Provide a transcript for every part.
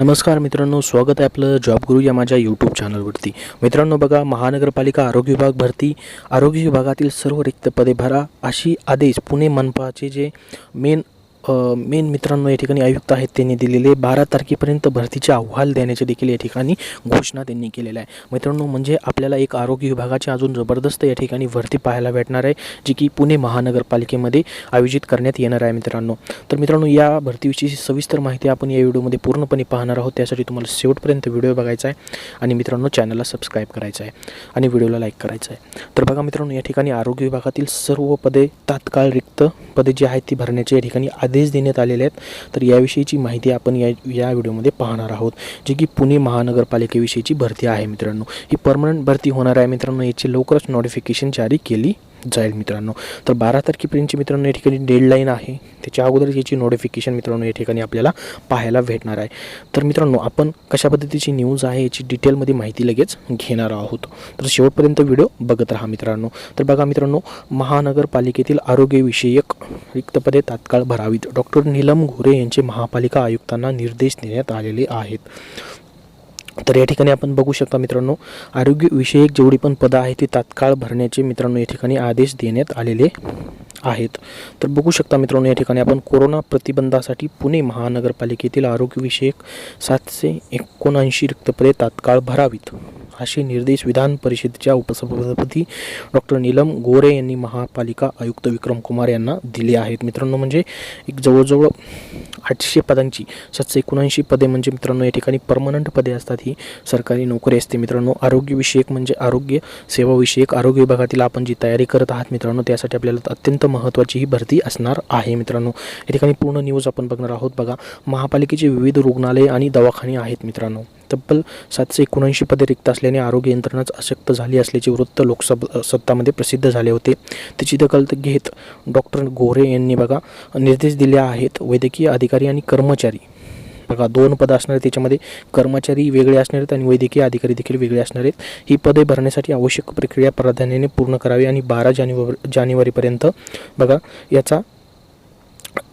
नमस्कार मित्रांनो स्वागत आहे आपलं जॉब गुरु या माझ्या यूट्यूब चॅनलवरती मित्रांनो बघा महानगरपालिका आरोग्य विभाग भरती. आरोग्य विभागातील सर्व रिक्त पदे भरा अशी आदेश पुणे मनपाचे जे मेन मेन मित्रांनो या ठिकाणी आयुक्त आहेत त्यांनी दिलेले. बारा तारखेपर्यंत भरतीचे अहवाल देण्याचे देखील या ठिकाणी घोषणा त्यांनी केलेल्या आहे मित्रांनो म्हणजे आपल्याला एक आरोग्य विभागाची अजून जबरदस्त या ठिकाणी भरती पाहायला भेटणार आहे जी की पुणे महानगरपालिकेमध्ये आयोजित करण्यात येणार आहे मित्रांनो. तर मित्रांनो या भरतीविषयी सविस्तर माहिती आपण या व्हिडिओमध्ये पूर्णपणे पाहणार आहोत. त्यासाठी तुम्हाला शेवटपर्यंत व्हिडिओ बघायचा आहे आणि मित्रांनो चॅनलला सबस्क्राईब करायचं आहे आणि व्हिडिओला लाईक करायचं आहे. तर बघा मित्रांनो या ठिकाणी आरोग्य विभागातील सर्व पदे तात्काळ रिक्त पदे जी आहेत ती भरण्याचे या ठिकाणी आदेश आदेश देण्यात आलेले आहेत. तर याविषयीची माहिती आपण या या व्हिडिओमध्ये पाहणार आहोत जी की पुणे महानगरपालिकेविषयीची भरती आहे मित्रांनो. ही परमनंट भरती होणार आहे मित्रांनो याची लवकरच नोटिफिकेशन जारी केली जाईल मित्रांनो. तर बारा तारखेपर्यंतची मित्रांनो या ठिकाणी डेडलाईन आहे. त्याच्या अगोदर याची नोटिफिकेशन मित्रांनो या ठिकाणी आपल्याला पाहायला भेटणार आहे. तर मित्रांनो आपण कशा पद्धतीची न्यूज आहे याची डिटेलमध्ये माहिती लगेच घेणार आहोत. तर शेवटपर्यंत व्हिडिओ बघत राहा मित्रांनो. तर बघा मित्रांनो महानगरपालिकेतील आरोग्यविषयक रिक्त पदे तात्काळ भरावीत. डॉक्टर नीलम घोरे यांचे महापालिका आयुक्तांना निर्देश देण्यात आलेले आहेत. तर या ठिकाणी आपण बघू शकता मित्रांनो आरोग्यविषयक जेवढी पण पदं आहेत ती तात्काळ भरण्याचे मित्रांनो या ठिकाणी आदेश देण्यात आलेले आहेत. तर बघू शकता मित्रांनो या ठिकाणी आपण कोरोना प्रतिबंधासाठी पुणे महानगरपालिकेतील आरोग्यविषयक सातशे एकोणऐंशी रिक्तपदे तात्काळ भरावीत. असे निर्देश विधान परिषदेच्या उपसभापती डॉक्टर नीलम गोरे यांनी महापालिका आयुक्त विक्रम कुमार यांना दिले आहेत. मित्रांनो म्हणजे एक जवळजवळ आठशे पदांची सातशे एकोणऐंशी पदे म्हणजे मित्रांनो या ठिकाणी परमनंट पदे असतात ही सरकारी नोकरी असते. मित्रांनो आरोग्यविषयक म्हणजे आरोग्य सेवाविषयक आरोग्य विभागातील आपण जी तयारी करत आहात मित्रांनो त्यासाठी आपल्याला अत्यंत महत्त्वाची ही भरती असणार आहे मित्रांनो. या ठिकाणी पूर्ण न्यूज आपण बघणार आहोत. बघा महापालिकेचे विविध रुग्णालय आणि दवाखाने आहेत मित्रांनो. तब्बल सातशे एकोणऐंशी पदे रिक्त असल्याने आरोग्य यंत्रणाच अशक्त झाली असल्याचे वृत्त लोकसभा सत्तामध्ये प्रसिद्ध झाले होते. त्याची दखल घेत डॉक्टर गोरे यांनी बघा निर्देश दिले आहेत वैद्यकीय अधिकारी आणि कर्मचारी. बघा दोन पदं असणार आहेत त्याच्यामध्ये. कर्मचारी वेगळे असणार आहेत आणि वैद्यकीय अधिकारी देखील वेगळे असणार आहेत. ही पदे भरण्यासाठी आवश्यक प्रक्रिया प्राधान्याने पूर्ण करावी आणि बारा जानेवारी जानेवारीपर्यंत बघा याचा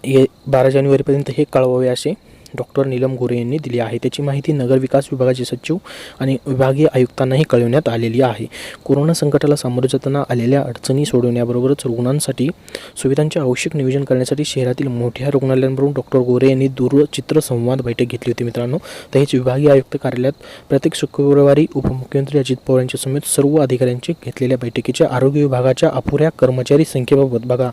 हे बारा जानेवारीपर्यंत हे कळवावे असे डॉक्टर नीलम गोरे यांनी दिली आहे. त्याची माहिती नगरविकास विभागाचे सचिव आणि विभागीय आयुक्तांनाही कळवण्यात आलेली आहे. कोरोना संकटाला सामोरे जाताना आलेल्या अडचणी सोडवण्याबरोबरच रुग्णांसाठी सुविधांचे आवश्यक नियोजन करण्यासाठी शहरातील मोठ्या रुग्णालयांवरून डॉक्टर गोरे यांनी दूरचित्र संवाद बैठक घेतली होती मित्रांनो. तसेच विभागीय आयुक्त कार्यालयात प्रत्येक शुक्रवारी उपमुख्यमंत्री अजित पवार यांच्या समेत सर्व अधिकाऱ्यांची घेतलेल्या बैठकीच्या आरोग्य विभागाच्या अपुऱ्या कर्मचारी संख्येबाबत बघा.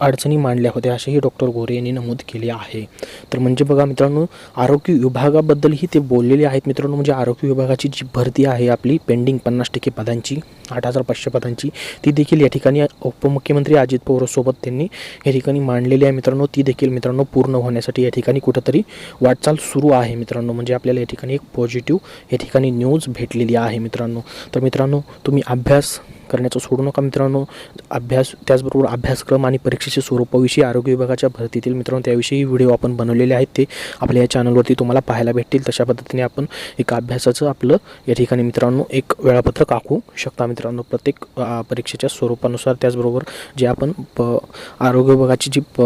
अडचणी मांडल्या होत्या असेही डॉक्टर गोरे यांनी नमूद केले आहे. तर म्हणजे बघा मित्रांनो आरोग्य विभागाबद्दलही ते बोललेले आहेत मित्रांनो. म्हणजे आरोग्य विभागाची जी भरती आहे आपली पेंडिंग पन्नास टक्के पदांची आठ हजार पाचशे पदांची ती देखील या ठिकाणी उपमुख्यमंत्री अजित पवारसोबत त्यांनी या ठिकाणी मांडलेली आहे मित्रांनो. ती देखील मित्रांनो पूर्ण होण्यासाठी या ठिकाणी कुठंतरी वाटचाल सुरू आहे मित्रांनो. म्हणजे आपल्याला या ठिकाणी एक पॉझिटिव्ह या ठिकाणी न्यूज भेटलेली आहे मित्रांनो. तर मित्रांनो तुम्ही अभ्यास करण्याचं सोडू नका मित्रांनो. अभ्यास त्याचबरोबर अभ्यासक्रम आणि परीक्षेच्या स्वरूपाविषयी आरोग्य विभागाच्या भरतीतील मित्रांनो त्याविषयी व्हिडिओ आपण बनवलेले आहेत ते आपल्या या चॅनलवरती तुम्हाला पाहायला भेटतील. तशा पद्धतीने आपण एक अभ्यासाचं आपलं या ठिकाणी मित्रांनो एक वेळापत्रक आखू शकता मित्रांनो. प्रत्येक परीक्षेच्या स्वरूपानुसार त्याचबरोबर जे आपण प आरोग्य विभागाची जी प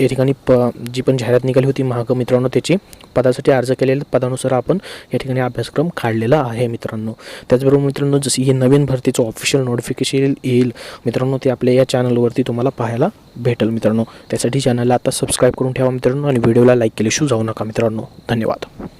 या ठिकाणी प जी पण जाहिरात निघाली होती महाग मित्रांनो त्याची पदासाठी अर्ज केलेल्या पदानुसार आपण या ठिकाणी अभ्यासक्रम काढलेला आहे मित्रांनो. त्याचबरोबर मित्रांनो जशी ही नवीन भरतीचं ऑफिशियल नोटिफिकेशन येईल मित्रांनो ते आपल्या या चॅनलवरती तुम्हाला पाहायला भेटेल मित्रांनो. त्यासाठी चॅनलला आता सबस्क्राईब करून ठेवा मित्रांनो आणि व्हिडिओला लाईक केल्याशिवाय जाऊ नका मित्रांनो. धन्यवाद.